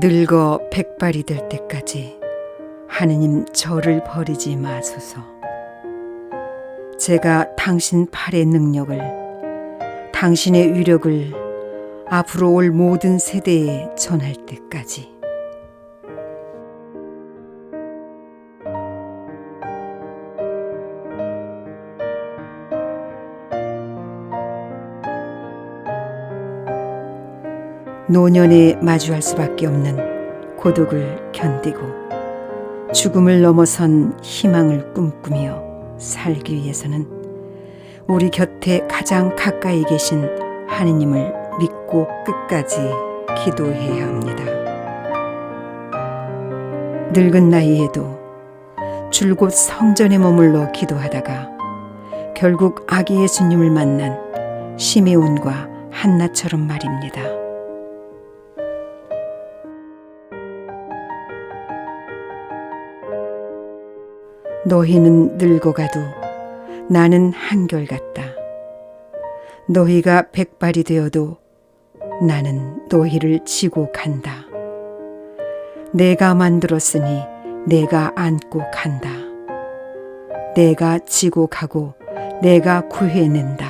늙어 백발이 될 때까지 하느님 저를 버리지 마소서. 제가 당신 팔의 능력을, 당신의 위력을 앞으로 올 모든 세대에 전할 때까지. 노년에 마주할 수밖에 없는 고독을 견디고 죽음을 넘어선 희망을 꿈꾸며 살기 위해서는 우리 곁에 가장 가까이 계신 하느님을 믿고 끝까지 기도해야 합니다. 늙은 나이에도 줄곧 성전에 머물러 기도하다가 결국 아기 예수님을 만난 시메온과 한나처럼 말입니다. 너희는 늙어가도 나는 한결같다. 너희가 백발이 되어도 나는 너희를 지고 간다. 내가 만들었으니 내가 안고 간다. 내가 지고 가고 내가 구해낸다.